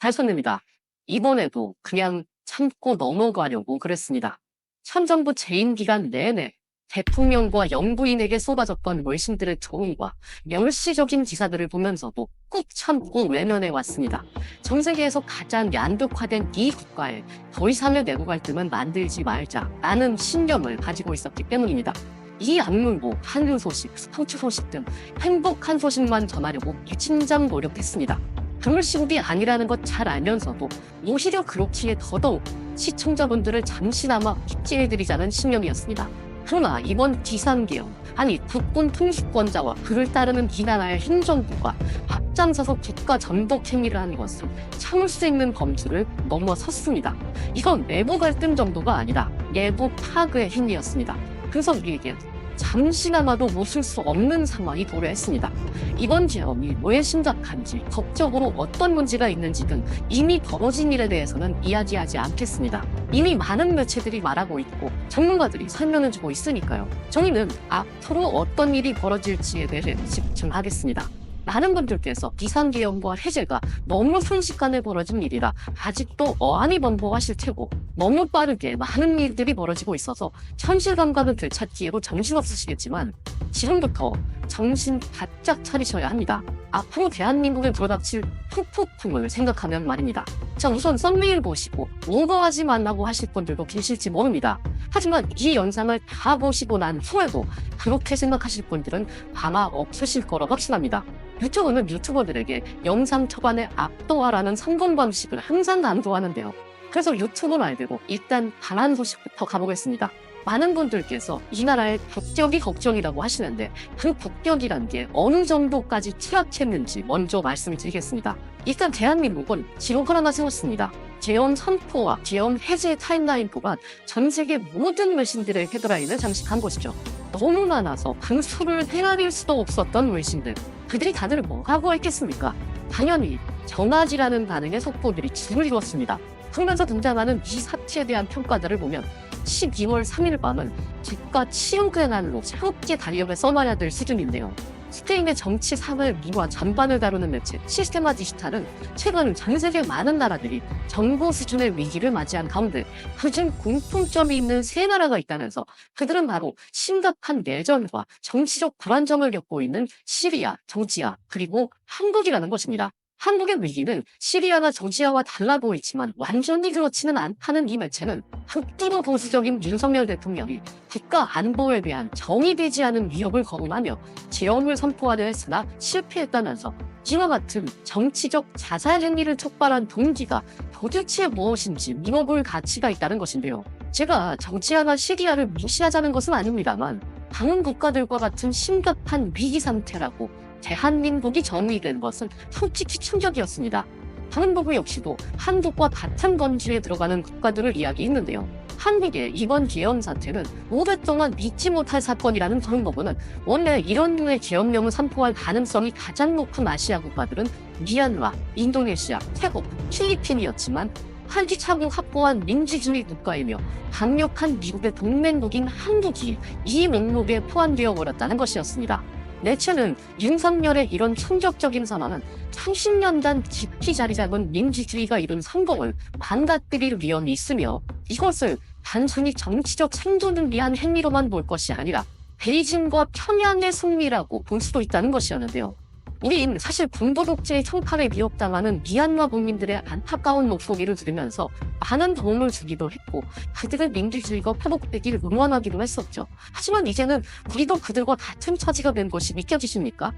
다셨습니다. 이번에도 그냥 참고 넘어가려고 그랬습니다. 현 정부 재임 기간 내내 대통령과 영부인에게 쏟아졌던 외신들의 조언과 멸시적인 기사들을 보면서도 꾹 참고 외면해 왔습니다. 전 세계에서 가장 양극화된 이 국가에 더 이상의 내부 갈등은 만들지 말자라는 신념을 가지고 있었기 때문입니다. 이 악물고 한류 소식, 스포츠 소식 등 행복한 소식만 전하려고 무진장 노력했습니다. 시국이 아니라는 것 잘 알면서도 오히려 그렇기에 더더욱 시청자분들을 잠시나마 픽지해드리자는 신념이었습니다. 그러나 이번 기상계엄, 아니 국군 통수권자와 그를 따르는 이 나라의 행정부가 앞장서서 국가 전복 행위를 하는 것은 참을 수 있는 범주를 넘어섰습니다. 이건 내부 갈등 정도가 아니라 내부 파괴의 행위였습니다. 그래서 우리에게 잠시나마도 웃을 수 없는 상황이 도래했습니다. 이번 계엄이 왜 심각한지, 법적으로 어떤 문제가 있는지 등 이미 벌어진 일에 대해서는 이야기하지 않겠습니다. 이미 많은 매체들이 말하고 있고 전문가들이 설명해주고 있으니까요. 저희는 앞으로 어떤 일이 벌어질지에 대해 집중하겠습니다. 많은 분들께서 비상계엄과 해제가 너무 순식간에 벌어진 일이라 아직도 어안이 번복하실 테고 너무 빠르게 많은 일들이 벌어지고 있어서 현실 감각을 되찾기에도 정신없으시겠지만 지금부터 정신 바짝 차리셔야 합니다. 앞으로 대한민국에 불어닥칠 폭폭풍을 생각하면 말입니다. 자 우선 썸네일 보시고 오버하지 말라고 하실 분들도 계실지 모릅니다. 하지만 이 영상을 다 보시고 난 후에도 그렇게 생각하실 분들은 아마 없으실 거라 확신합니다. 유튜브는 유튜버들에게 영상 초반에 압도하라는 성공 방식을 항상 강조하는데요. 그래서 유튜브 말대로 일단 바란 소식부터 가보겠습니다. 많은 분들께서 이 나라의 국격이 걱정이라고 하시는데 그 국격이란 게 어느 정도까지 추락했는지 먼저 말씀을 드리겠습니다. 일단 대한민국은 지록을 하나 세웠습니다. 재원 선포와 재원 해제 타임라인 또한 전 세계 모든 외신들의 헤드라인을 장식한 것이죠. 너무 많아서 그 수를 헤아릴 수도 없었던 외신들. 그들이 다들 뭐 하고 있겠습니까? 당연히 전화지라는 반응의 속보들이 줄을 이뤘습니다. 그러면서 등장하는 이 사태에 대한 평가들을 보면 12월 3일 밤은 국가 치욕의 날로 새롭게 달력을 써놔야 될 수준인데요. 스페인의 정치, 사회, 문화 전반을 다루는 매체 시스테마 디지털은 최근 전 세계 많은 나라들이 정부 수준의 위기를 맞이한 가운데 그중 공통점이 있는 세 나라가 있다면서 그들은 바로 심각한 내전과 정치적 불안정을 겪고 있는 시리아, 정치아, 그리고 한국이라는 것입니다. 한국의 위기는 시리아나 조지아와 달라 보이지만 완전히 그렇지는 않다는 이 매체는 극도로 보수적인 윤석열 대통령이 국가 안보에 대한 정의되지 않은 위협을 거론하며 재원을 선포하려 했으나 실패했다면서 이와 같은 정치적 자살 행위를 촉발한 동기가 도대체 무엇인지 물어볼 가치가 있다는 것인데요. 제가 정치아나 시리아를 무시하자는 것은 아닙니다만 다른 국가들과 같은 심각한 위기 상태라고 대한민국이 정의된 것은 솔직히 충격이었습니다. 한국 역시도 한국과 같은 건지에 들어가는 국가들을 이야기했는데요. 한국의 이번 계엄 사태는 오랫동안 믿지 못할 사건이라는 정보는 원래 이런 류의 계엄령을 선포할 가능성이 가장 높은 아시아 국가들은 미얀마, 인도네시아, 태국, 필리핀이었지만 한지차고 확보한 민주주의 국가이며 강력한 미국의 동맹국인 한국이 이 목록에 포함되어 버렸다는 것이었습니다. 내체는 윤석열의 이런 충격적인 선언은 30년간 깊이 자리 잡은 민주주의가 이룬 성공을 망가뜨릴 위험이 있으며 이것을 단순히 정치적 생존을 위한 행위로만 볼 것이 아니라 베이징과 평양의 승리라고 볼 수도 있다는 것이었는데요. 우린 사실 군부 독재의 총칼에 위협당하는 미얀마 국민들의 안타까운 목소리를 들으면서 많은 도움을 주기도 했고 그들의 민주주의가 회복되기를 응원하기도 했었죠. 하지만 이제는 우리도 그들과 같은 처지가 된 것이 믿겨지십니까?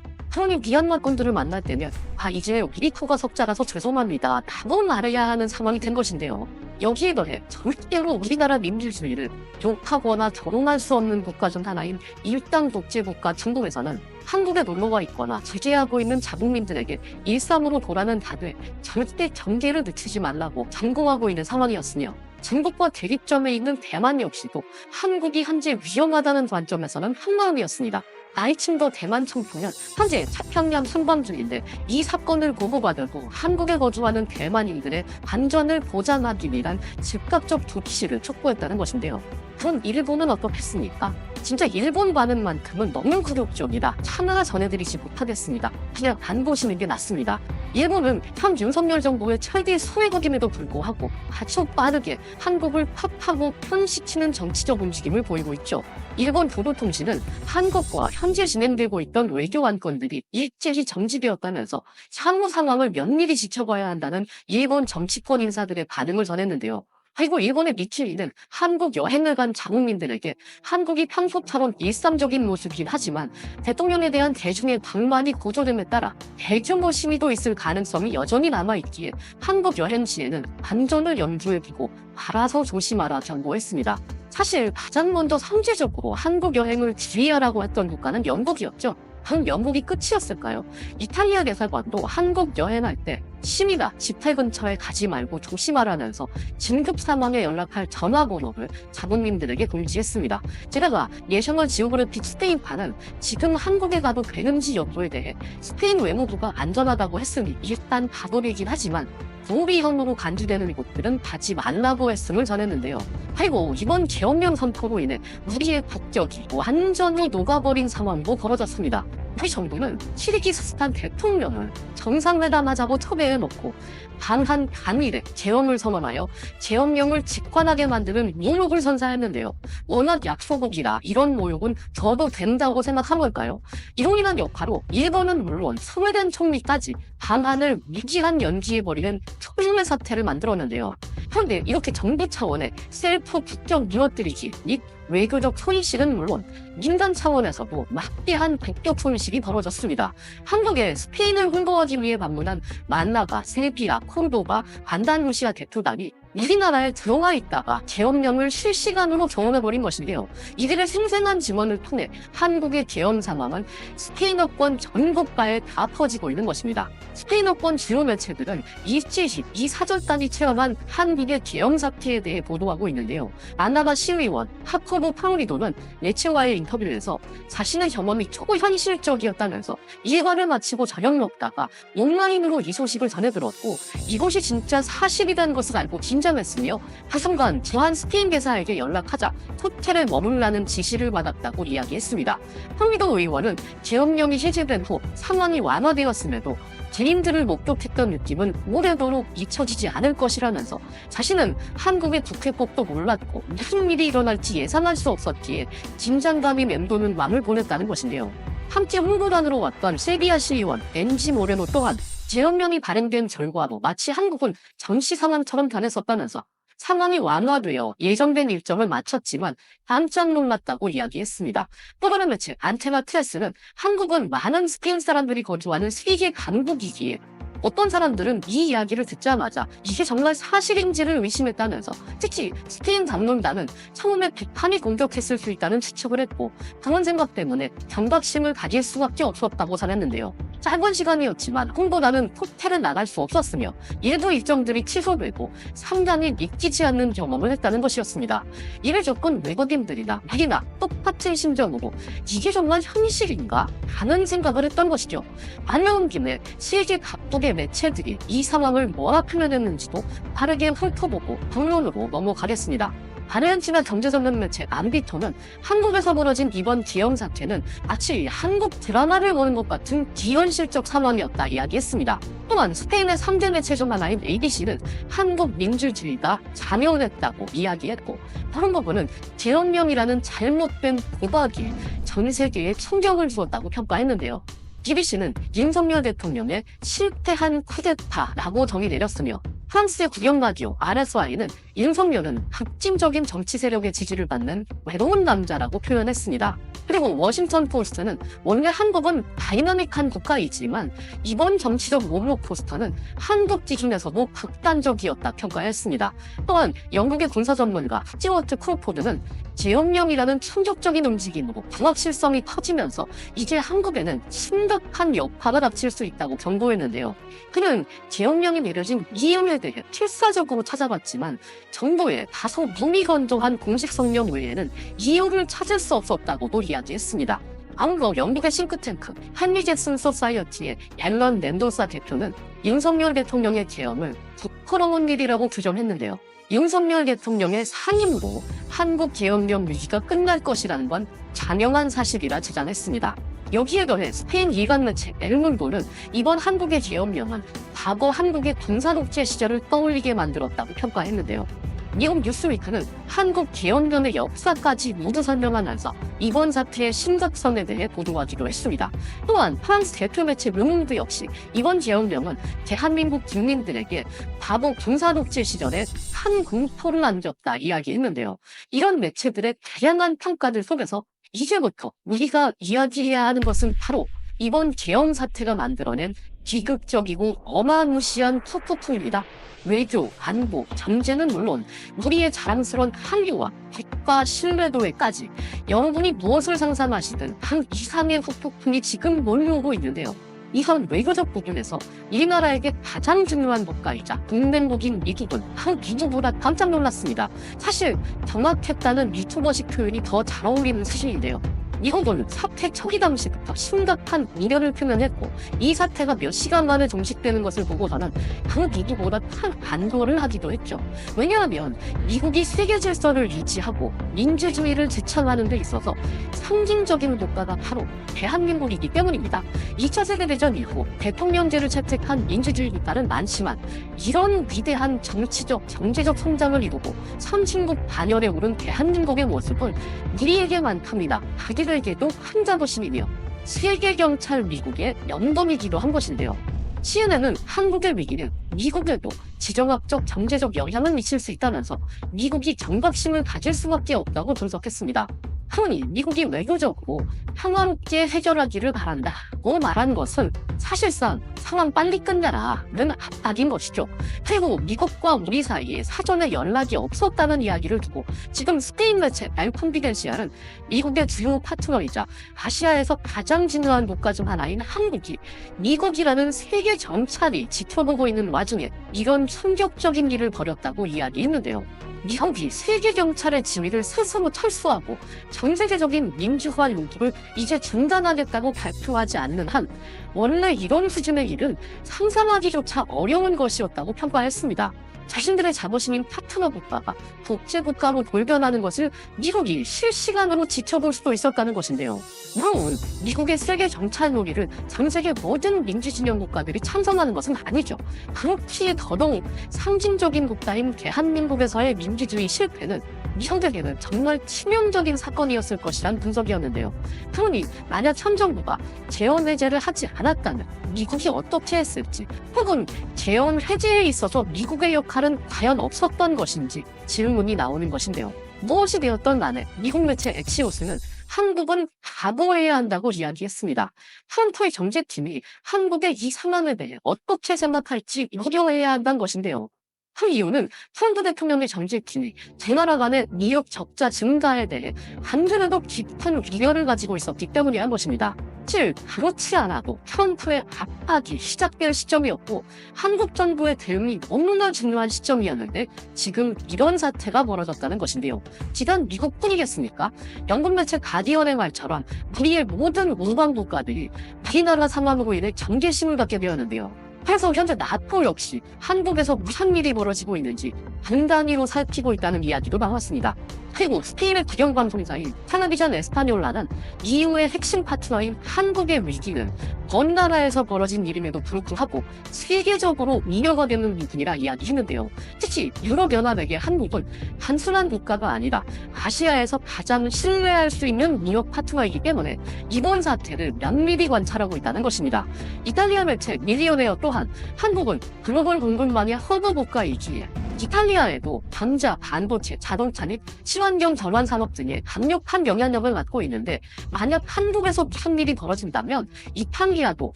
미얀마 군들을 만날 때면 아 이제 우리 코가 석자라서 죄송합니다 라고 말해야 하는 상황이 된 것인데요. 여기에 더해 절대로 우리나라 민주주의를 욕하거나 적용할 수 없는 국가 중 하나인 일당 독재 국가 중국에서는 한국에 놀러와 있거나 제재하고 있는 자국민들에게 일상으로 돌아는 다돼 절대 경계를 늦추지 말라고 경고하고 있는 상황이었으며 중국과 대립점에 있는 대만 역시도 한국이 현재 위험하다는 관점에서는 한마음이었습니다. 나이층도 대만 청소년 현재 차평양 순방 중인데 이 사건을 보고받아도 한국에 거주하는 대만인들의 안전을 보장하기 위한 즉각적 조치를 촉구했다는 것인데요. 그럼 일본은 어떻겠습니까? 진짜 일본 반응만큼은 너무 굴욕적이다. 하나 전해드리지 못하겠습니다. 그냥 안 보시는 게 낫습니다. 일본은 현 윤석열 정부의 최대 소외국임에도 불구하고 아주 빠르게 한국을 팝하고 편시키는 정치적 움직임을 보이고 있죠. 일본 교도통신은 한국과 현재 진행되고 있던 외교 안건들이 일제히 정지되었다면서 향후 상황을 면밀히 지켜봐야 한다는 일본 정치권 인사들의 반응을 전했는데요. 그리고 일본의 미치리는 한국 여행을 간 자국민들에게 한국이 평소처럼 일상적인 모습이긴 하지만 대통령에 대한 대중의 방만이 고조됨에 따라 대규모 시위도 있을 가능성이 여전히 남아있기에 한국 여행 시에는 안전을 염두에 두고 알아서 조심하라 경고했습니다. 사실 가장 먼저 상대적으로 한국 여행을 지휘하라고 했던 국가는 영국이었죠. 그 영국이 끝이었을까요? 이탈리아 대사관도 한국 여행할 때 시위나 집회 근처에 가지 말고 조심하라면서 긴급 상황에 연락할 전화번호를 자국민들에게 공지했습니다. 게다가 예셔널 지오그래픽 스페인판은 지금 한국에 가도 되는지 여부에 대해 스페인 외무부가 안전하다고 했으니 일단 가보이긴 하지만 도비형으로 간주되는 곳들은 가지 말라고 했음을 전했는데요. 아이고 이번 계엄령 선포로 인해 우리의 국격이 완전히 녹아버린 상황도 벌어졌습니다. 우리 정부는 키르기스스탄 대통령을 정상회담하자고 첩외해놓고 반한 반일에 계엄을 선언하여 계엄령을 직관하게 만드는 모욕을 선사했는데요. 워낙 약소국이라 이런 모욕은 저도 된다고 생각한 걸까요? 이론이란 역화로 일본은 물론 스웨덴 총리까지 반한을 무기한 연기해버리는 초유의 사태를 만들었는데요. 그런데 이렇게 정부 차원의 셀프 국격 무너뜨리기 및 외교적 손실은 물론 민간 차원에서도 막대한 국격 손실이 벌어졌습니다. 한국에 스페인을 홍보하기 위해 방문한 만나가, 세비야, 콘도바, 반다누시아 대표단이 우리나라에 들어와 있다가 계엄령을 실시간으로 경험해버린 것인데요. 이들의 생생한 증언을 통해 한국의 계엄 상황은 스페인어권 전 국가에 다 퍼지고 있는 것입니다. 스페인어권 주요 매체들은 일제시 이 사절단이 체험한 한국의 계엄 사태에 대해 보도하고 있는데요. 아나바 시의원 하코보 파우리도는 매체와의 인터뷰에서 자신의 경험이 초현실적이었다면서 일과를 마치고 저녁 먹다가 온라인으로 이 소식을 전해 들었고 이것이 진짜 사실이라는 것을 알고 긴 장했으며 하순간 저한 스페인 대사에게 연락하자 호텔에 머물라는 지시를 받았다고 이야기했습니다. 황미도 의원은 계엄령이 해제된 후 상황이 완화되었음에도 개인들을 목격했던 느낌은 오래도록 잊혀지지 않을 것이라면서 자신은 한국의 국회법도 몰랐고 무슨 일이 일어날지 예상할 수 없었기에 긴장감이 맴도는 마음을 보냈다는 것인데요. 함께 홍보단으로 왔던 세비야 시의원 엔지 모레노 또한 계엄령이 발행된 결과로 마치 한국은 전시 상황처럼 변했었다면서 상황이 완화되어 예정된 일정을 마쳤지만 깜짝 놀랐다고 이야기했습니다. 또 다른 매체 안테나 트레스는 한국은 많은 스페인 사람들이 거주하는 세계 강국이기에 어떤 사람들은 이 이야기를 듣자마자 이게 정말 사실인지를 의심했다면서 특히 스페인 담론단은 처음에 비판이 공격했을 수 있다는 추측을 했고 그런 생각 때문에 경각심을 가질 수밖에 없었다고 전했는데요. 짧은 시간이었지만 홍보단은 호텔에 나갈 수 없었으며 일부 일정들이 취소되고 상당히 믿기지 않는 경험을 했다는 것이었습니다. 이를 겪은 외국인들이나 우리나 똑같은 심정으로 이게 정말 현실인가 하는 생각을 했던 것이죠. 안녕 김에 세계 각국의 매체들이 이 상황을 뭐라 표현했는지도 빠르게 훑어보고 본론으로 넘어가겠습니다. 아르헨티나 경제전문 매체 암비토는 한국에서 벌어진 이번 기형 사태는 마치 한국 드라마를 보는 것 같은 기현실적 상황이었다 이야기했습니다. 또한 스페인의 3대 매체 중 하나인 ABC는 한국 민주주의가 잔여됐다고 이야기했고 부분은 계엄령이라는 잘못된 도박이 전 세계에 충격을 주었다고 평가했는데요. BBC는 윤석열 대통령의 실패한 쿠데타라고 정의 내렸으며 프랑스의 국영라디오 RSI는 윤석열은 핵심적인 정치 세력의 지지를 받는 외로운 남자라고 표현했습니다. 그리고 워싱턴 포스트는 원래 한국은 다이나믹한 국가이지만 이번 정치적 모욕 포스터는 한국 기준에서도 극단적이었다 평가했습니다. 또한 영국의 군사 전문가 스티워트 크로포드는 계엄령이라는 충격적인 움직임으로 불확실성이 커지면서 이제 한국에는 심각한 여파가 닥칠 수 있다고 경고했는데요. 그는 계엄령이 내려진 이유에 대해 필사적으로 찾아봤지만 정부의 다소 무미건조한 공식 성명 외에는 이유를 찾을 수 없었다고도 이야기했습니다. 아울러 영국의 싱크탱크 한리제슨 소사이어티의 앨런 랜도사 대표는 윤석열 대통령의 계엄을 부끄러운 일이라고 규정했는데요. 윤석열 대통령의 상임으로 한국 계엄령 위기가 끝날 것이라는 건 잔영한 사실이라 주장했습니다. 여기에 더해 스페인 이간 매체 엘문고는 이번 한국의 계엄령은 과거 한국의 군사독재 시절을 떠올리게 만들었다고 평가했는데요. 미국 뉴스위크는 한국 계엄령의 역사까지 모두 설명하면서 이번 사태의 심각성에 대해 보도하기도 했습니다. 또한 프랑스 대표 매체 르몽드 역시 이번 계엄령은 대한민국 국민들에게 과거 군사독재 시절에 한 공포를 안겼다 이야기했는데요. 이런 매체들의 다양한 평가들 속에서 이제부터 우리가 이야기해야 하는 것은 바로 이번 계엄 사태가 만들어낸 비극적이고 어마무시한 푸푸푸입니다. 외교, 안보, 경제는 물론 우리의 자랑스러운 한류와 국가 신뢰도에까지 여러분이 무엇을 상상하시든 한 이상의 후폭풍이 지금 몰려오고 있는데요. 이런 외교적 부분에서 이 나라에게 가장 중요한 국가이자 동맹국인 미국은 한 미국보다 깜짝 놀랐습니다. 사실 경악했다는 유튜버식 표현이 더 잘 어울리는 사실인데요. 미국은 사태 초기 당시부터 심각한 우려를 표명했고 이 사태가 몇 시간 만에 종식되는 것을 보고서는 그 누구보다 큰 반도를 하기도 했죠. 왜냐하면 미국이 세계 질서를 유지하고 민주주의를 지향하는 데 있어서 상징적인 국가가 바로 대한민국이기 때문입니다. 2차 세계대전 이후 대통령제를 채택한 민주주의 국가는 많지만 이런 위대한 정치적, 경제적 성장을 이루고 선진국 반열에 오른 대한민국의 모습은 우리에게만큼이나 그 들에게도 한 자부심이며 세계 경찰 미국의 연범이기도 한 것인데요. CNN은 한국의 위기는 미국에도 지정학적 경제적 영향을 미칠 수 있다면서 미국이 경각심을 가질 수밖에 없다고 분석했습니다. 흔히 미국이 외교적으로 평화롭게 해결하기를 바란다고 말한 것은 사실상 상황 빨리 끝내라는 압박인 것이죠. 그리고 미국과 우리 사이에 사전에 연락이 없었다는 이야기를 두고 지금 스페인 매체 알콘비덴시아는 미국의 주요 파트너이자 아시아에서 가장 진화한 국가 중 하나인 한국이 미국이라는 세계 정찰이 지켜보고 있는 와중에 이런 충격적인 일을 벌였다고 이야기했는데요. 미국이 세계 경찰의 지위를 스스로 철수하고 전 세계적인 민주화 요구를 이제 중단하겠다고 발표하지 않는 한 원래 이런 수준의 일은 상상하기조차 어려운 것이었다고 평가했습니다. 자신들의 자부심인 파트너 국가가 독재 국가로 돌변하는 것을 미국이 실시간으로 지켜볼 수도 있었다는 것인데요. 물론 미국의 세계 정찰 놀이를 전 세계 모든 민주진영 국가들이 참석하는 것은 아니죠. 그렇기에 더더욱 상징적인 국가인 대한민국에서의 민주주의 실패는 미성들에게는 정말 치명적인 사건이었을 것이란 분석이었는데요. 그러니 만약 현 정부가 재원 해제를 하지 않았다면 미국이 어떻게 했을지 혹은 재원 해제에 있어서 미국의 역할 은 과연 없었던 것인지 질문이 나오는 것인데요. 무엇이 되었던 간에 미국 매체 엑시오스는 한국은 각오해야 한다고 이야기했습니다. 트럼프의 정제팀이 한국의 이 상황에 대해 어떻게 생각할지 우려해야 한다는 것인데요. 그 이유는 트럼프 대통령의 정제팀이 제 나라 간의 미역 적자 증가에 대해 안 그래도 깊은 우려를 가지고 있었기 때문이란 것입니다. 즉 그렇지 않아도 트럼프의 압박이 시작될 시점이었고 한국 정부의 대응이 너무나 중요한 시점이었는데 지금 이런 사태가 벌어졌다는 것인데요. 지단 미국뿐이겠습니까? 영국 매체 가디언의 말처럼 우리의 모든 우방 국가들이 우리나라 상황으로 인해 경계심을 갖게 되었는데요. 그래서 현재 나토 역시 한국에서 무슨 일이 벌어지고 있는지 단단히로 살피고 있다는 이야기도 나왔습니다. 그리고 스페인의 국영방송사인 타나비전 에스파뇰라는 EU의 핵심 파트너인 한국의 위기는 먼 나라에서 벌어진 일임에도 불구하고 세계적으로 이어가 되는 부분이라 이야기했는데요. 특히 유럽연합에게 한국은 단순한 국가가 아니라 아시아에서 가장 신뢰할 수 있는 무역 파트너이기 때문에 이번 사태를 면밀히 관찰하고 있다는 것입니다. 이탈리아 매체 밀리오네어 또한 한국은 글로벌 공급망의 허브 국가이기에 이탈리아에도 당자, 반도체, 자동차 및 친환경 전환 산업 등의 강력한 영향력을 갖고 있는데 만약 한국에서 무슨 일이 벌어진다면 이탈리아도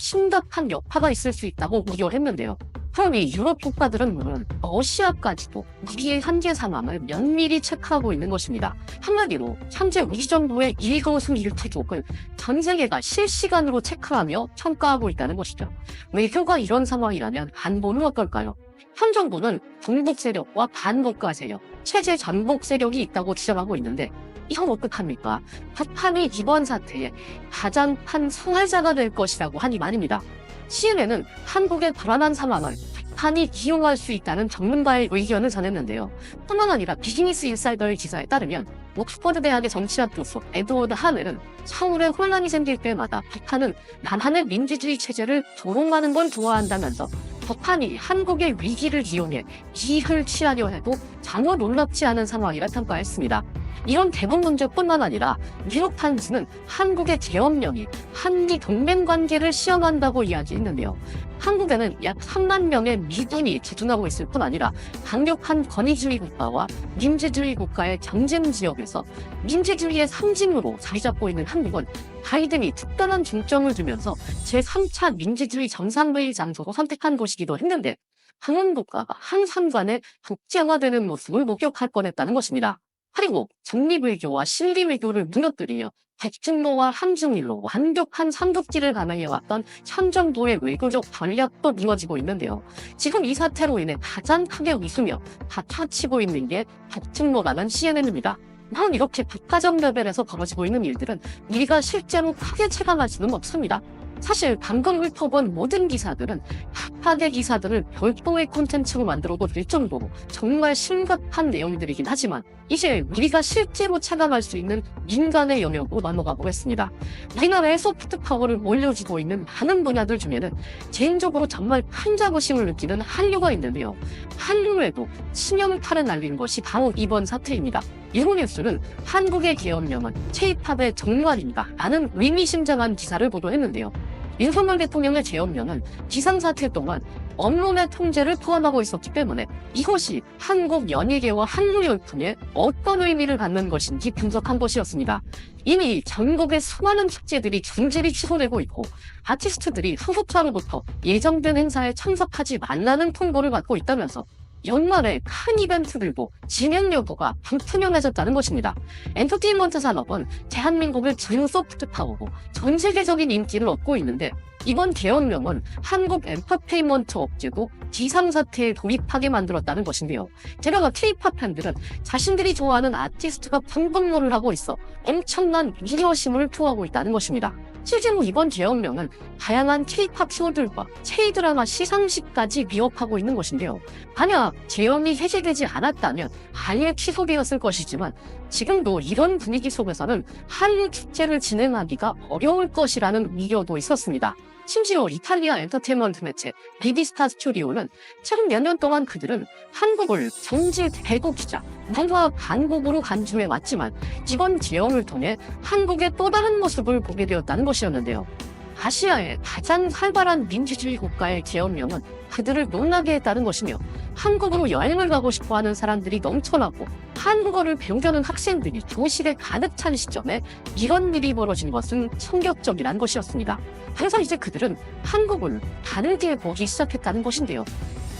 심각한 여파가 있을 수 있다고 우려했는데요. 그러니 유럽 국가들은 러시아까지도 우리의 현재 상황을 면밀히 체크하고 있는 것입니다. 한마디로 현재 우리 정부의 일거수 일투족을 전 세계가 실시간으로 체크하며 평가하고 있다는 것이죠. 외교가 이런 상황이라면 안보는 어떨까요? 현 정부는 동북 세력과 반국가 세력, 체제 전복 세력이 있다고 주장하고 있는데 이건 어떡합니까? 북한이 이번 사태에 가장 큰 성활자가 될 것이라고 하니 말입니다. CNN은 한국의 불안한 상황을 북한이 이용할 수 있다는 전문가의 의견을 전했는데요. 뿐만 아니라 비즈니스 인사이더의 기사에 따르면 옥스퍼드 대학의 정치학 교수 에드워드 하넬은 서울에 혼란이 생길 때마다 북한은 남한의 민주주의 체제를 조롱하는 걸 좋아한다면서 북한이 한국의 위기를 이용해 이익을 취하려 해도 전혀 놀랍지 않은 상황이라 평가했습니다. 이런 대북 문제뿐만 아니라 미국 탄스는 한국의 계엄령이 한미 동맹 관계를 시험한다고 이야기했는데요. 한국에는 약 3만 명의 미군이 주둔하고 있을 뿐 아니라 강력한 권위주의 국가와 민주주의 국가의 경쟁 지역에서 민주주의의 상징으로 자리 잡고 있는 한국은 바이든이 특별한 중점을 두면서 제3차 민주주의 정상회의 장소로 선택한 곳이기도 했는데 한국 국가가 한 상관에 국제화되는 모습을 목격할 뻔했다는 것입니다. 그리고 중립외교와 실리외교를 무너뜨리며 백중로와 한중일로 완벽한 삼국지를 감행해왔던 현 정부의 외교적 전략도 무너지고 있는데요. 지금 이 사태로 인해 가장 크게 웃으며 다쳐치고 있는 게 백중로라는 CNN입니다. 난 이렇게 국가적 레벨에서 벌어지고 있는 일들은 우리가 실제로 크게 체감할 수는 없습니다. 사실 방금 훑어본 모든 기사들은 핫하게 기사들을 별도의 콘텐츠로 만들어도 될 정도로 정말 심각한 내용들이긴 하지만 이제 우리가 실제로 체감할 수 있는 민간의 영역으로 넘어가 보겠습니다. 우리나라의 소프트 파워를 올려주고 있는 많은 분야들 중에는 개인적으로 정말 큰 자부심을 느끼는 한류가 있는데요. 한류에도 신형탄을 날린 것이 바로 이번 사태입니다. 일본 뉴스는 한국의 계엄령은 K-팝의 정말입니다. 라는 의미심장한 기사를 보도했는데요. 윤석열 대통령의 계엄령은 비상사태 동안 언론의 통제를 포함하고 있었기 때문에 이것이 한국 연예계와 한류 열풍에 어떤 의미를 갖는 것인지 분석한 것이었습니다. 이미 전국의 수많은 축제들이 중질이 취소되고 있고 아티스트들이 소속사로부터 예정된 행사에 참석하지 말라는 통보를 받고 있다면서 연말에 큰 이벤트들도 진행 여부가 불투명해졌다는 것입니다. 엔터테인먼트 산업은 대한민국을 전 소프트 파워고 전 세계적인 인기를 얻고 있는데 이번 계엄령은 한국 엔터테인먼트 업계도 비상사태에 돌입하게 만들었다는 것인데요. 게다가 K-팝 팬들은 자신들이 좋아하는 아티스트가 분분모를 하고 있어 엄청난 위협심을 토하고 있다는 것입니다. 실제로 이번 계엄령은 다양한 K-팝 쇼들과 K-드라마 시상식까지 위협하고 있는 것인데요. 만약 계엄이 해제되지 않았다면 아예 취소되었을 것이지만 지금도 이런 분위기 속에서는 한류 축제를 진행하기가 어려울 것이라는 우려도 있었습니다. 심지어 이탈리아 엔터테인먼트 매체 비비스타 스튜디오는 최근 몇 년 동안 그들은 한국을 정지 대국주자, 문화 반국으로 간주해 왔지만 이번 계엄을 통해 한국의 또 다른 모습을 보게 되었다는 것이었는데요. 아시아의 가장 활발한 민주주의 국가의 계엄령은 그들을 놀라게 했다는 것이며 한국으로 여행을 가고 싶어하는 사람들이 넘쳐나고 한국어를 배우려는 학생들이 교실에 가득 찬 시점에 이런 일이 벌어진 것은 충격적이란 것이었습니다. 그래서 이제 그들은 한국을 다르게 보기 시작했다는 것인데요.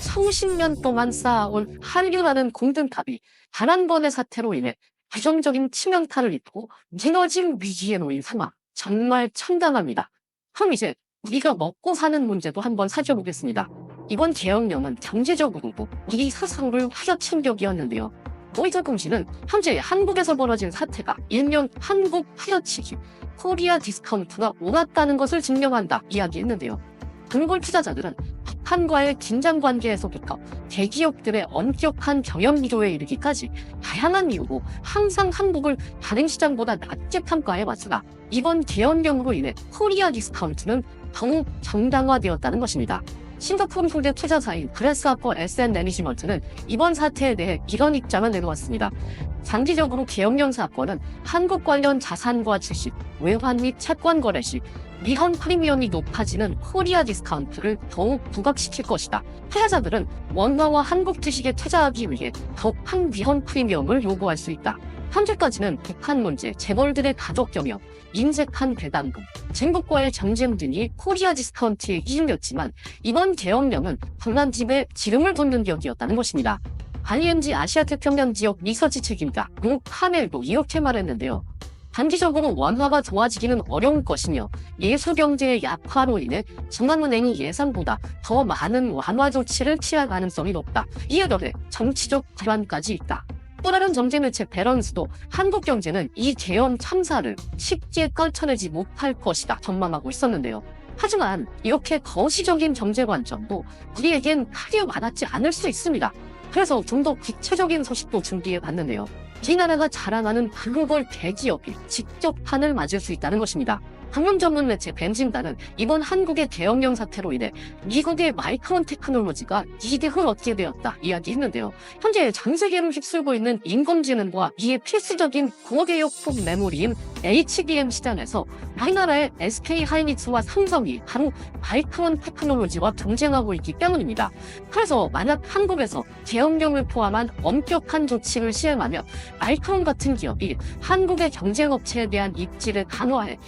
수십 년 동안 쌓아온 한류라는 공든탑이 단 한 번의 사태로 인해 부정적인 치명타를 입고 무너진 위기에 놓인 상황. 정말 참담합니다. 그럼 이제 우리가 먹고 사는 문제도 한번 살펴보겠습니다. 이번 계엄령은 경제적으로도 우리 스스로를 휘어친 격이었는데요. 노이즈 공시는 현재 한국에서 벌어진 사태가 일명 한국 휘어치기, 코리아 디스카운트가 옳았다는 것을 증명한다 이야기했는데요. 글로벌 투자자들은 북한과의 긴장 관계에서부터 대기업들의 엄격한 경영 기조에 이르기까지 다양한 이유로 항상 한국을 다른 시장보다 낮게 평가해 왔으나 이번 계엄령으로 인해 코리아 디스카운트는 더욱 정당화되었다는 것입니다. 싱가포르 소재 투자사인 그레스하퍼 SN 매니지먼트는 이번 사태에 대해 이런 입장을 내놓았습니다. 장기적으로 계엄령 사건은 한국 관련 자산과 주식, 외환 및 채권 거래 시 미헌 프리미엄이 높아지는 코리아 디스카운트를 더욱 부각시킬 것이다. 투자자들은 원화와 한국 주식에 투자하기 위해 더큰 미헌 프리미엄을 요구할 수 있다. 현재까지는 북한 문제, 재벌들의 가족 경영, 인색한 배당금, 중국과의 전쟁 등이 코리아 디스카운트의 이유였지만 이번 계엄령은 북한집에 지름을 돋는 격이었다는 것입니다. IMG 아시아 태평양 지역 리서치 책임자 룩 하멜도 이렇게 말했는데요. 단기적으로 원화가 좋아지기는 어려울 것이며 예수경제의 약화로 인해 중앙은행이 예상보다 더 많은 완화 조치를 취할 가능성이 높다. 이에 더해 정치적 불안까지 있다. 또 다른 정제 매체 베런스도 한국 경제는 이 계엄 참사를 쉽게 떨쳐내지 못할 것이다 전망하고 있었는데요. 하지만 이렇게 거시적인 경제 관점도 우리에겐 크게 와닿지 않을 수 있습니다. 그래서 좀 더 구체적인 소식도 준비해 봤는데요. 우리나라가 자랑하는 글로벌 대기업이 직접 판을 맞을 수 있다는 것입니다. 방문 전문 매체 벤진단은 이번 한국의 대형령 사태로 인해 미국의 마이크론 테크놀로지가 이득을 얻게 되었다 이야기했는데요. 현재 전 세계를 휩쓸고 있는 인공지능과 이에 필수적인 고개역폭 메모리인 HBM 시장에서 우리나라의 SK 하이닉스와 삼성이 바로 마이크론 테크놀로지와 경쟁하고 있기 때문입니다. 그래서 만약 한국에서 대형령을 포함한 엄격한 조치를 시행하면 마이크론 같은 기업이 한국의 경쟁업체에 대한 입지를 강화해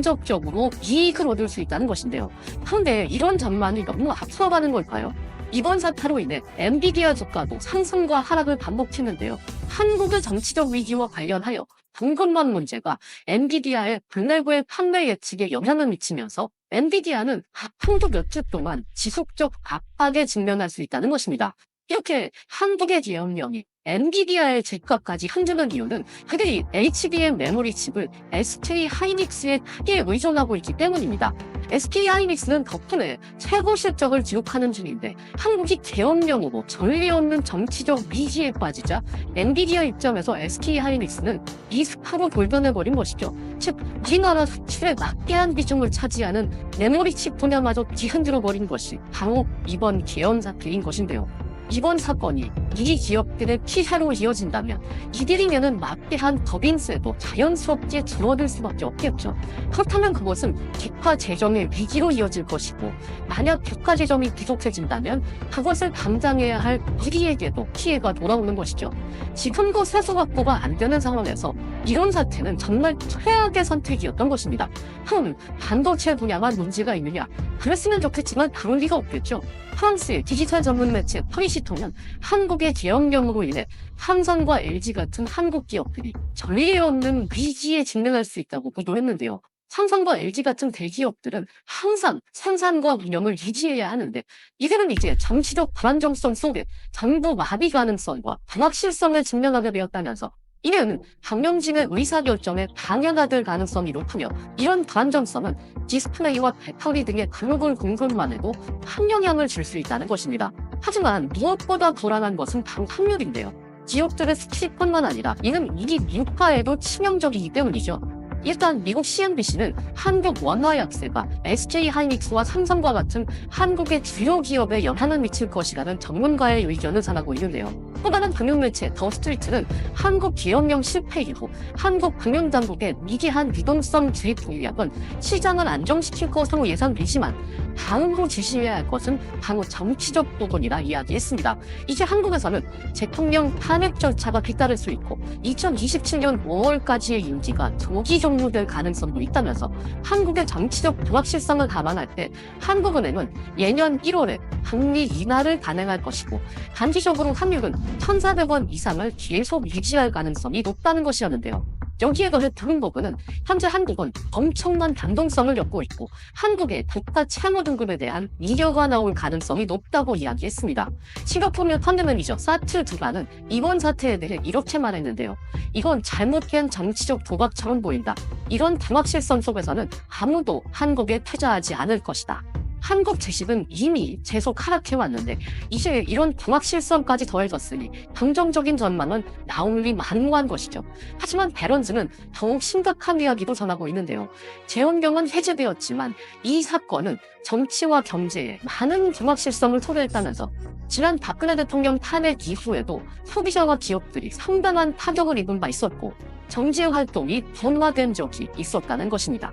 간접적으로 이익을 얻을 수 있다는 것인데요. 그런데 이런 전망이 너무 앞서가는 걸까요? 이번 사태로 인해 엔비디아 주가도 상승과 하락을 반복했는데요. 한국의 정치적 위기와 관련하여 궁금한 문제가 엔비디아의 국내부의 판매 예측에 영향을 미치면서 엔비디아는 앞으로도 몇 주 동안 지속적 압박에 직면할 수 있다는 것입니다. 이렇게 한국의 기업령이 엔비디아의 제가까지 흔드는 이유는 그들이 HBM 메모리 칩을 SK 하이닉스에 크게 의존하고 있기 때문입니다. SK 하이닉스는 덕분에 최고 실적을 기록하는 중인데 한국이 계엄령으로 전례 없는 정치적 위기에 빠지자 엔비디아 입장에서 SK 하이닉스는 리스크로 돌변해버린 것이죠. 즉 우리나라 수출에 막대한 비중을 차지하는 메모리 칩 분야마저 뒤흔들어버린 것이 바로 이번 계엄 사태인 것인데요. 이번 사건이 이 기업들의 피해로 이어진다면 이들이 내는 막대한 법인세도 자연스럽게 줄어들 수밖에 없겠죠. 그렇다면 그것은 국가 재정의 위기로 이어질 것이고 만약 국가 재정이 부족해진다면 그것을 감당해야 할 우리에게도 피해가 돌아오는 것이죠. 지금도 세수 확보가 안 되는 상황에서 이런 사태는 정말 최악의 선택이었던 것입니다. 그럼 반도체 분야만 문제가 있느냐? 그랬으면 좋겠지만 그럴 리가 없겠죠. 프랑스의 디지털 전문 매체 프리시 토는 한국의 계엄령으로 인해 삼성과 LG 같은 한국 기업들이 전례 없는 위기에 직면할 수 있다고 보도했는데요. 삼성과 LG 같은 대기업들은 항상 생산과 운영을 유지해야 하는데 이들은 이제 정치적 불안정성 속에 정부 마비 가능성과 불확실성을 직면하게 되었다면서 이는 강령진의 의사결정에 방해가 될 가능성이 높으며 이런 불안정성은 디스플레이와 배터리 등의 글로벌 공급만 해도 큰 영향을 줄 수 있다는 것입니다. 하지만 무엇보다 불안한 것은 바로 확률인데요. 기업들의 스킬뿐만 아니라 이는 이기 유가에도 치명적이기 때문이죠. 일단 미국 CNBC는 한국 원화 약세가 SK 하이닉스와 삼성과 같은 한국의 주요 기업에 영향을 미칠 것이라는 전문가의 의견을 전하고 있는데요. 또 다른 금융매체 더 스트리트는 한국 기업령 실패 이후 한국 금융당국의 미개한 유동성 주입 공약은 시장을 안정시킬 것으로 예상되지만 다음으로 지시해야 할 것은 바로 정치적 부분이라 이야기했습니다. 이제 한국에서는 대통령 탄핵 절차가 뒤따를 수 있고 2027년 5월까지의 임기가 조기 종료될 가능성도 있다면서 한국의 정치적 불확실성을 감안할 때 한국은행은 예년 1월에 금리 인하를 단행할 것이고 단기적으로 환율은 1,400원 이상을 계속 유지할 가능성이 높다는 것이었는데요. 여기에 더해 다른 부분은 현재 한국은 엄청난 변동성을 겪고 있고 한국의 국가 채무 등급에 대한 이겨가 나올 가능성이 높다고 이야기했습니다. 싱가포르 펀드매니저 사트 두가는 이번 사태에 대해 이렇게 말했는데요. 이건 잘못된 정치적 도박처럼 보인다. 이런 불확실성 속에서는 아무도 한국에 투자하지 않을 것이다. 한국 주식은 이미 계속 하락해왔는데 이제 이런 불확실성까지 더해졌으니 긍정적인 전망은 나올 리 만무한 것이죠. 하지만 베런즈는 더욱 심각한 이야기도 전하고 있는데요. 재원경은 해제되었지만 이 사건은 정치와 경제에 많은 불확실성을 초래했다면서 지난 박근혜 대통령 탄핵 이후에도 소비자와 기업들이 상당한 타격을 입은 바 있었고 정치 활동이 번화된 적이 있었다는 것입니다.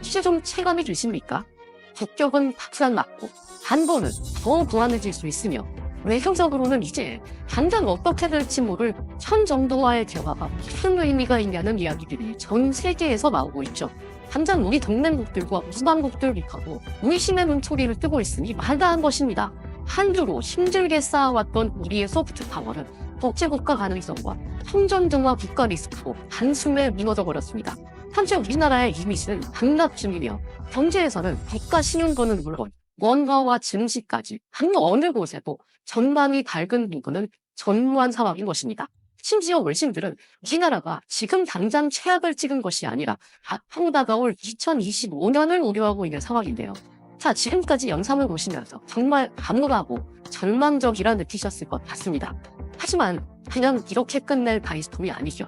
이제 좀 체감이 되십니까? 국격은 박살 났고 한번은 더 불안해질 수 있으며 외교적으로는 이제 당장 어떻게 될지 모를 현 정도와의 대화가 무슨 의미가 있냐는 이야기들이 전 세계에서 나오고 있죠. 당장 우리 동맹국들과 우방국들부터도 의심의 눈초리를 뜨고 있으니 말다한 것입니다. 한 주로 힘들게 쌓아왔던 우리의 소프트 파워는 국제국가 가능성과 성전등화 국가 리스크로 단숨에 무너져 버렸습니다. 현재 우리나라의 이미지는 강락 중이며 경제에서는 국가 신용도는 물론 원가와 증시까지 한 어느 곳에도 전망이 밝은 부분은 전무한 상황인 것입니다. 심지어 월신들은 우리나라가 지금 당장 최악을 찍은 것이 아니라 앞으로 다가올 2025년을 우려하고 있는 상황인데요. 자, 지금까지 영상을 보시면서 정말 암울하고 절망적이라 느끼셨을 것 같습니다. 하지만 그냥 이렇게 끝낼 바이스톰이 아니죠.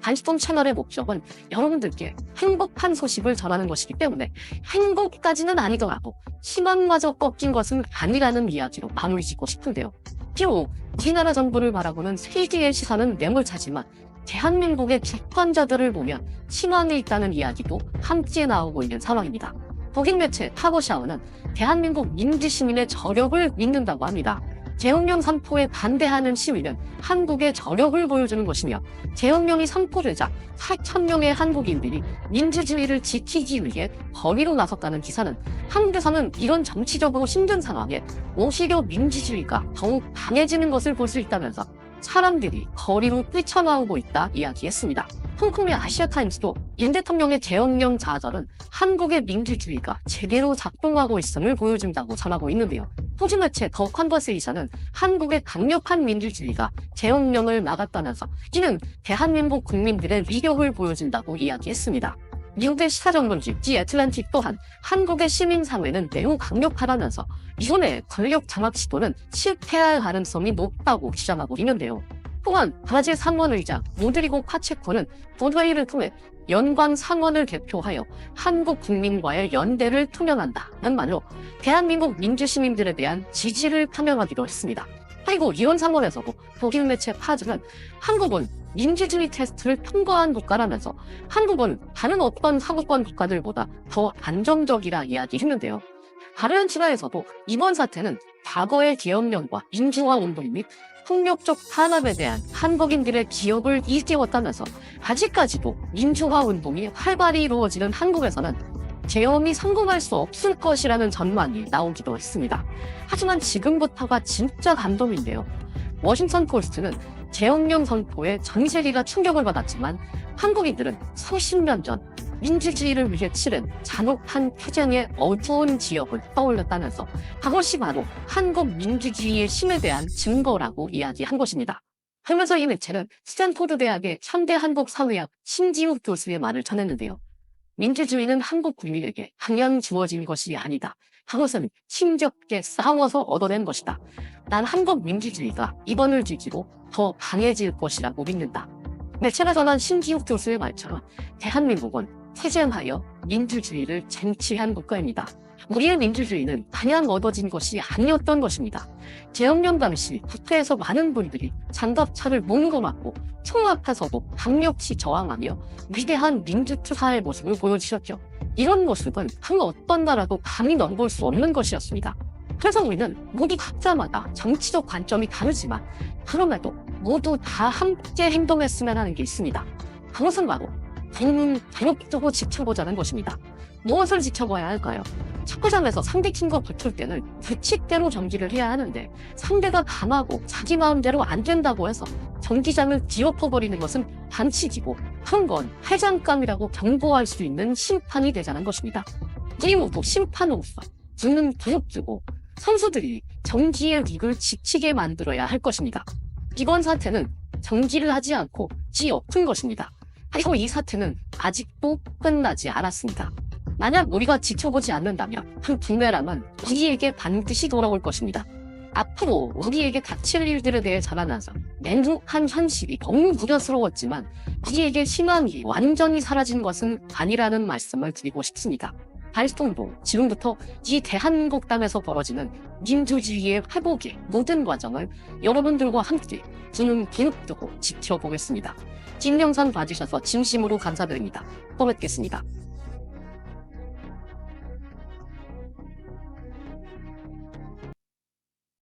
바이스톰 채널의 목적은 여러분들께 행복한 소식을 전하는 것이기 때문에 행복까지는 아니더라도 희망마저 꺾인 것은 아니라는 이야기로 마무리 짓고 싶은데요. 비록 우리나라 정부를 바라보는 세계의 시선은 매몰차지만 대한민국의 객관자들을 보면 희망이 있다는 이야기도 함께 나오고 있는 상황입니다. 독일 매체 타고샤오는 대한민국 민주 시민의 저력을 믿는다고 합니다. 재혁명 선포에 반대하는 시위는 한국의 저력을 보여주는 것이며 재혁명이 선포되자 4천 명의 한국인들이 민주주의를 지키기 위해 거리로 나섰다는 기사는 한국에서는 이런 정치적으로 힘든 상황에 오히려 민주주의가 더욱 강해지는 것을 볼 수 있다면서 사람들이 거리로 뛰쳐나오고 있다 이야기했습니다. 홍콩의 아시아타임스도 윤 대통령의 재혁명 좌절은 한국의 민주주의가 제대로 작동하고 있음을 보여준다고 전하고 있는데요. 호주 매체 더 컨버세이션은 한국의 강력한 민주주의가 재혁명을 막았다면서 이는 대한민국 국민들의 위력을 보여준다고 이야기했습니다. 미국의 시사전문지 지 애틀란틱 또한 한국의 시민사회는 매우 강력하다면서 이번의 권력 장악 시도는 실패할 가능성이 높다고 주장하고 있는데요. 또한 브라질 상원의장 모드리고 파체코는 본회의를 통해 연방 상원을 대표하여 한국 국민과의 연대를 투명한다는 말로 대한민국 민주시민들에 대한 지지를 표명하기도 했습니다. 그리고 이혼 상원에서도 독일 매체 파즈는 한국은 민주주의 테스트를 통과한 국가라면서 한국은 다른 어떤 사고권 국가들보다 더 안정적이라 이야기했는데요. 다른 지나에서도 이번 사태는 과거의 기업령과 민주화 운동 및 폭력적 탄압에 대한 한국인들의 기억을 일깨웠다면서 아직까지도 민주화 운동이 활발히 이루어지는 한국에서는 재험이 성공할 수 없을 것이라는 전망이 나오기도 했습니다. 하지만 지금부터가 진짜 감동인데요. 워싱턴 포스트는 재혁명 선포에 전 세계가 충격을 받았지만 한국인들은 수십 년 전 민주주의를 위해 치른 잔혹한 투쟁의 어두운 지역을 떠올렸다면서 그것이 바로 한국 민주주의의 힘에 대한 증거라고 이야기한 것입니다. 하면서 이 매체는 스탠포드 대학의 현대 한국 사회학 신지욱 교수의 말을 전했는데요. 민주주의는 한국 국민에게 그냥 주어진 것이 아니다. 그것은 힘겹게 싸워서 얻어낸 것이다. 난 한국 민주주의가 이번을 뒤지고 더 강해질 것이라고 믿는다. 매체가 전한 신기욱 교수의 말처럼 대한민국은 태생하여 민주주의를 쟁취한 국가입니다. 우리의 민주주의는 그냥 얻어진 것이 아니었던 것입니다. 재혁명 당시 국회에서 많은 분들이 장갑차를 몰고 맞고 총 앞에서도 강력히 저항하며 위대한 민주투사의 모습을 보여주셨죠. 이런 모습은 그 어떤 나라도 감히 넘볼 수 없는 것이었습니다. 그래서 우리는 모두 각자마다 정치적 관점이 다르지만 그럼에도 모두 다 함께 행동했으면 하는 게 있습니다. 그것은 바로 국민 자유적으로 지켜보자는 것입니다. 무엇을 지켜봐야 할까요? 축구장에서 상대 팀과 붙을 때는 규칙대로 경기를 해야 하는데 상대가 강하고 자기 마음대로 안 된다고 해서 경기장을 뒤엎어버리는 것은 반칙이고 한건 해장감이라고 경고할 수 있는 심판이 되자는 것입니다. 그리고 심판으로서 주는 교육주고 선수들이 정기의 릭을 지키게 만들어야 할 것입니다. 이번 사태는 정기를 하지 않고 지엎은 것입니다. 그리고 이 사태는 아직도 끝나지 않았습니다. 만약 우리가 지켜보지 않는다면 그 분배람은 우리에게 반드시 돌아올 것입니다. 앞으로 우리에게 닥칠 일들에 대해 자라나서 맹독한 현실이 너무 무려스러웠지만 우리에게 희망이 완전히 사라진 것은 아니라는 말씀을 드리고 싶습니다. 발동도 지금부터 이 대한민국 땅에서 벌어지는 민주주의의 회복의 모든 과정을 여러분들과 함께 주는 기록 두고 지켜보겠습니다. 긴 영상 봐주셔서 진심으로 감사드립니다. 또 뵙겠습니다.